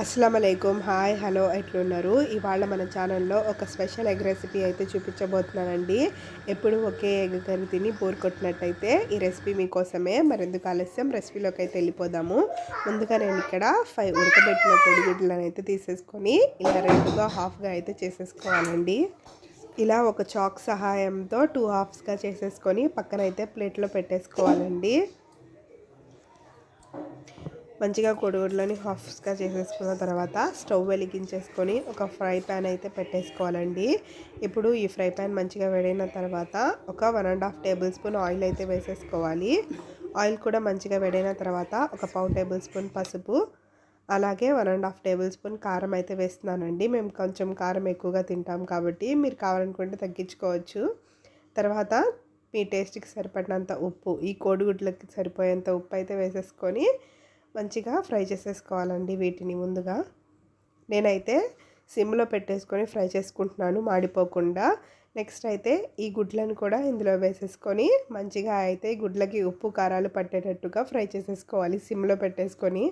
అస్సలం అయికం hi hello ఎట్లున్నారు? ఇవాళ మన ఛానల్లో ఒక స్పెషల్ ఎగ్ రెసిపీ అయితే చూపించబోతున్నానండి. ఎప్పుడు ఒకే ఎగ్ కర్రీ తిని బోర్ కొట్టినట్టయితే ఈ రెసిపీ మీకోసమే మరెందుకు ఆలస్యం? రెసిపీలోకి అయితే వెళ్ళిపోదాము. ముందుగా నేను ఇక్కడ ఫైవ్ ఉడకబెట్టిన కోడిగుడ్లను అయితే తీసేసుకొని ఇలా రెండుగా హాఫ్గా అయితే చేసేసుకోవాలండి. ఇలా ఒక చాక్ సహాయంతో టూ హాఫ్స్గా చేసేసుకొని పక్కన అయితే ప్లేట్లో పెట్టేసుకోవాలండి. మంచిగా కొడుగుడ్లని హాఫ్స్గా చేసేసుకున్న తర్వాత స్టవ్ వెలిగించేసుకొని ఒక ఫ్రై ప్యాన్ అయితే పెట్టేసుకోవాలండి. ఇప్పుడు ఈ ఫ్రై ప్యాన్ మంచిగా వేడైన తర్వాత ఒక one and half tablespoon oil అయితే వేసేసుకోవాలి. ఆయిల్ కూడా మంచిగా వేడైన తర్వాత ఒక పావు టేబుల్ స్పూన్ పసుపు అలాగే one and half tablespoon కారం అయితే వేస్తున్నానండి. మేము కొంచెం కారం ఎక్కువగా తింటాం కాబట్టి మీరు కావాలనుకుంటే తగ్గించుకోవచ్చు. తర్వాత మీ టేస్ట్కి సరిపడినంత ఉప్పు ఈ కోడిగుడ్లకి సరిపోయేంత ఉప్పు అయితే వేసేసుకొని మంచిగా ఫ్రై చేసేసుకోవాలండి వీటిని ముందుగా. నేనైతే సిమ్లో పెట్టేసుకొని ఫ్రై చేసుకుంటున్నాను మాడిపోకుండా. నెక్స్ట్ అయితే ఈ గుడ్లను కూడా ఇందులో వేసేసుకొని మంచిగా అయితే గుడ్లకి ఉప్పు కారాలు పట్టేటట్టుగా ఫ్రై చేసేసుకోవాలి సిమ్లో పెట్టేసుకొని.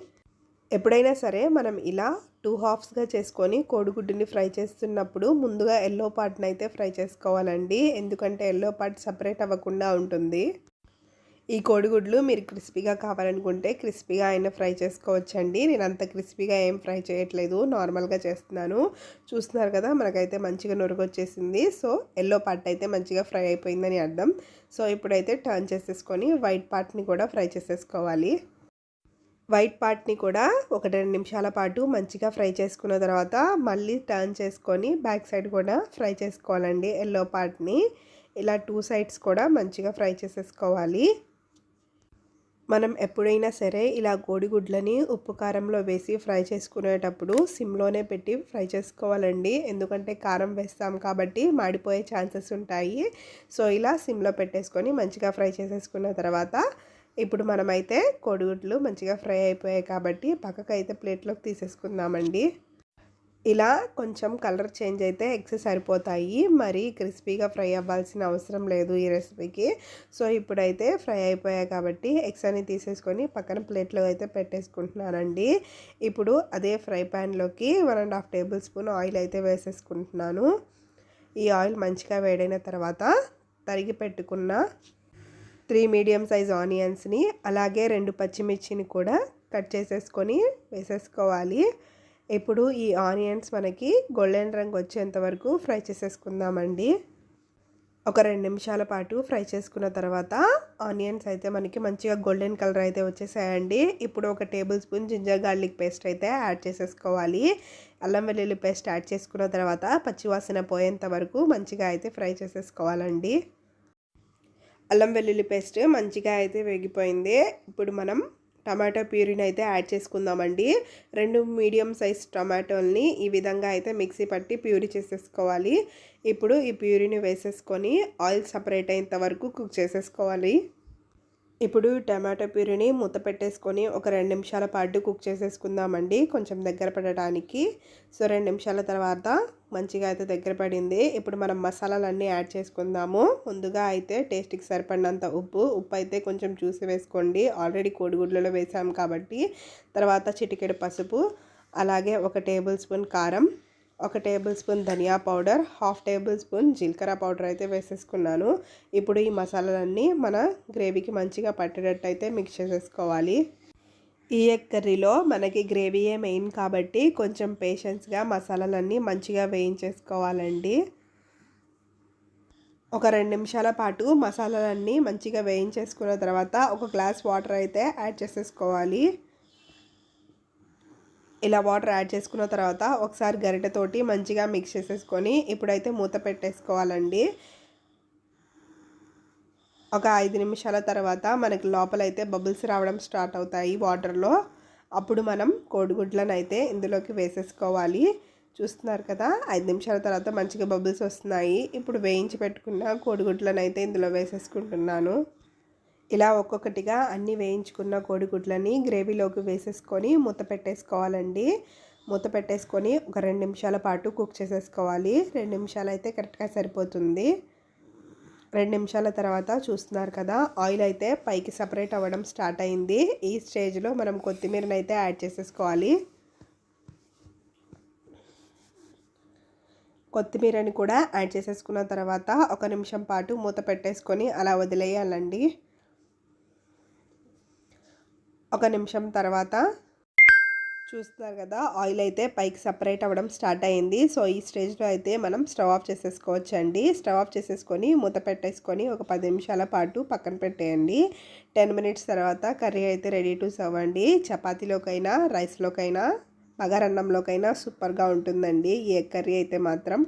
ఎప్పుడైనా సరే మనం ఇలా టూ హాఫ్స్గా చేసుకొని కోడిగుడ్డుని ఫ్రై చేస్తున్నప్పుడు ముందుగా ఎల్లో పార్ట్ని అయితే ఫ్రై చేసుకోవాలండి. ఎందుకంటే ఎల్లో పార్ట్ సపరేట్ అవ్వకుండా ఉంటుంది. ఈ కోడిగుడ్లు మీరు క్రిస్పీగా కావాలనుకుంటే క్రిస్పీగా అయినా ఫ్రై చేసుకోవచ్చండి. నేను అంత క్రిస్పీగా ఏం ఫ్రై చేయట్లేదు. నార్మల్గా చేస్తున్నాను. చూస్తున్నారు కదా మనకైతే మంచిగా నొరుగొచ్చేసింది. సో ఎల్లో పార్ట్ అయితే మంచిగా ఫ్రై అయిపోయిందని అర్థం. సో ఇప్పుడైతే టర్న్ చేసేసుకొని వైట్ పార్ట్ని కూడా ఫ్రై చేసేసుకోవాలి. వైట్ పార్ట్ని కూడా ఒక రెండు నిమిషాల పాటు మంచిగా ఫ్రై చేసుకున్న తర్వాత మళ్ళీ టర్న్ చేసుకొని బ్యాక్ సైడ్ కూడా ఫ్రై చేసుకోవాలండి ఎల్లో పార్ట్ని. ఇలా టూ సైడ్స్ కూడా మంచిగా ఫ్రై చేసేసుకోవాలి. మనం ఎప్పుడైనా సరే ఇలా కోడిగుడ్లని ఉప్పు కారంలో వేసి ఫ్రై చేసుకునేటప్పుడు సిమ్లోనే పెట్టి ఫ్రై చేసుకోవాలండి. ఎందుకంటే కారం వేస్తాం కాబట్టి మాడిపోయే ఛాన్సెస్ ఉంటాయి. సో ఇలా సిమ్లో పెట్టేసుకొని మంచిగా ఫ్రై చేసేసుకున్న తర్వాత ఇప్పుడు మనమైతే కోడిగుడ్లు మంచిగా ఫ్రై అయిపోయాయి కాబట్టి పక్కకు అయితే ప్లేట్లోకి తీసేసుకుందామండి. ఇలా కొంచెం కలర్ చేంజ్ అయితే ఎగ్స్ సరిపోతాయి. మరి క్రిస్పీగా ఫ్రై అవ్వాల్సిన అవసరం లేదు ఈ రెసిపీకి. సో ఇప్పుడైతే ఫ్రై అయిపోయాయి కాబట్టి ఎగ్స్ అని తీసేసుకొని పక్కన ప్లేట్లో అయితే పెట్టేసుకుంటున్నానండి. ఇప్పుడు అదే fry ప్యాన్లోకి one and half tablespoon oil అయితే వేసేసుకుంటున్నాను. ఈ ఆయిల్ మంచిగా వేడైన తర్వాత తరిగి పెట్టుకున్న త్రీ మీడియం సైజ్ ఆనియన్స్ని అలాగే రెండు పచ్చిమిర్చిని కూడా కట్ చేసేసుకొని వేసేసుకోవాలి. ఇప్పుడు ఈ ఆనియన్స్ మనకి గోల్డెన్ రంగు వచ్చేంత వరకు ఫ్రై చేసేసుకుందామండి. ఒక రెండు నిమిషాల పాటు ఫ్రై చేసుకున్న తర్వాత ఆనియన్స్ అయితే మనకి మంచిగా గోల్డెన్ కలర్ అయితే వచ్చేసాయండి. ఇప్పుడు ఒక tablespoon ginger garlic paste అయితే యాడ్ చేసేసుకోవాలి. అల్లం వెల్లుల్లి పేస్ట్ యాడ్ చేసుకున్న తర్వాత పచ్చివాసన పోయేంత వరకు మంచిగా అయితే ఫ్రై చేసేసుకోవాలండి. అల్లం వెల్లుల్లి పేస్ట్ మంచిగా అయితే వేగిపోయింది. ఇప్పుడు మనం టమాటో ప్యూరీని అయితే యాడ్ చేసుకుందామండి. రెండు మీడియం సైజ్ టమాటోల్ని ఈ విధంగా అయితే మిక్సీ పట్టి ప్యూరీ చేసేసుకోవాలి. ఇప్పుడు ఈ ప్యూరీని వేసేసుకొని ఆయిల్ సపరేట్ అయ్యేంత వరకు కుక్ చేసేసుకోవాలి. ఇప్పుడు టమాటో ప్యూరిని మూత పెట్టేసుకొని ఒక రెండు నిమిషాల పాటు కుక్ చేసేసుకుందామండి కొంచెం దగ్గర పడడానికి సో రెండు నిమిషాల తర్వాత మంచిగా అయితే దగ్గర పడింది. ఇప్పుడు మనం మసాలాలన్నీ యాడ్ చేసుకుందాము. ముందుగా అయితే టేస్ట్కి సరిపడినంత ఉప్పు ఉప్పు అయితే కొంచెం చూసి వేసుకోండి. ఆల్రెడీ కోడిగుడ్లలో వేసాము కాబట్టి. తర్వాత చిటికెడు పసుపు అలాగే ఒక టేబుల్ స్పూన్ కారం ఒక టేబుల్ స్పూన్ ధనియా పౌడర్ హాఫ్ టేబుల్ స్పూన్ జీలకర్ర పౌడర్ అయితే వేసేసుకున్నాను. ఇప్పుడు ఈ మసాలాలన్నీ మన గ్రేవీకి మంచిగా పట్టేటట్టు అయితే మిక్స్ చేసేసుకోవాలి. ఈ ఎగ్ కర్రీలో మనకి గ్రేవీయే మెయిన్ కాబట్టి కొంచెం పేషెన్స్గా మసాలాలన్నీ మంచిగా వేయించేసుకోవాలండి. ఒక రెండు నిమిషాల పాటు మసాలాలన్నీ మంచిగా వేయించేసుకున్న తర్వాత ఒక గ్లాస్ వాటర్ అయితే యాడ్ చేసేసుకోవాలి. ఇలా వాటర్ యాడ్ చేసుకున్న తర్వాత ఒకసారి గరిటెతోటి మంచిగా మిక్స్ చేసేసుకొని ఇప్పుడైతే మూత పెట్టేసుకోవాలండి. ఒక ఐదు నిమిషాల తర్వాత మనకి లోపలైతే బబుల్స్ రావడం స్టార్ట్ అవుతాయి వాటర్లో. అప్పుడు మనం కోడిగుడ్లను అయితే ఇందులోకి వేసేసుకోవాలి. చూస్తున్నారు కదా ఐదు నిమిషాల తర్వాత మంచిగా బబుల్స్ వస్తున్నాయి. ఇప్పుడు వేయించి పెట్టుకున్న కోడిగుడ్లను అయితే ఇందులో వేసేసుకుంటున్నాను. ఇలా ఒక్కొక్కటిగా అన్నీ వేయించుకున్న కోడిగుడ్లని గ్రేవీలోకి వేసేసుకొని మూత పెట్టేసుకోవాలండి. మూత పెట్టేసుకొని ఒక రెండు నిమిషాల పాటు కుక్ చేసేసుకోవాలి. రెండు నిమిషాలు అయితే కరెక్ట్గా సరిపోతుంది. రెండు నిమిషాల తర్వాత చూస్తున్నారు కదా ఆయిల్ అయితే పైకి సపరేట్ అవ్వడం స్టార్ట్ అయింది. ఈ స్టేజ్లో మనం కొత్తిమీరని అయితే యాడ్ చేసేసుకోవాలి. కొత్తిమీరని కూడా యాడ్ చేసేసుకున్న తర్వాత ఒక నిమిషం పాటు మూత పెట్టేసుకొని అలా వదిలేయాలండి. ఒక నిమిషం తర్వాత చూస్తున్నారు కదా ఆయిల్ అయితే పైకి సపరేట్ అవ్వడం స్టార్ట్ అయింది సో ఈ స్టేజ్లో అయితే మనం స్టవ్ ఆఫ్ చేసేసుకోవచ్చండి. స్టవ్ ఆఫ్ చేసేసుకొని మూత పెట్టేసుకొని ఒక పది నిమిషాల పాటు పక్కన పెట్టేయండి. టెన్ మినిట్స్ తర్వాత కర్రీ అయితే రెడీ టు సర్వ్ అండి. చపాతీలోకైనా రైస్లోకైనా బగారన్నంలోకైనా సూపర్గా ఉంటుందండి. ఈ ఎగ్ కర్రీ అయితే మాత్రం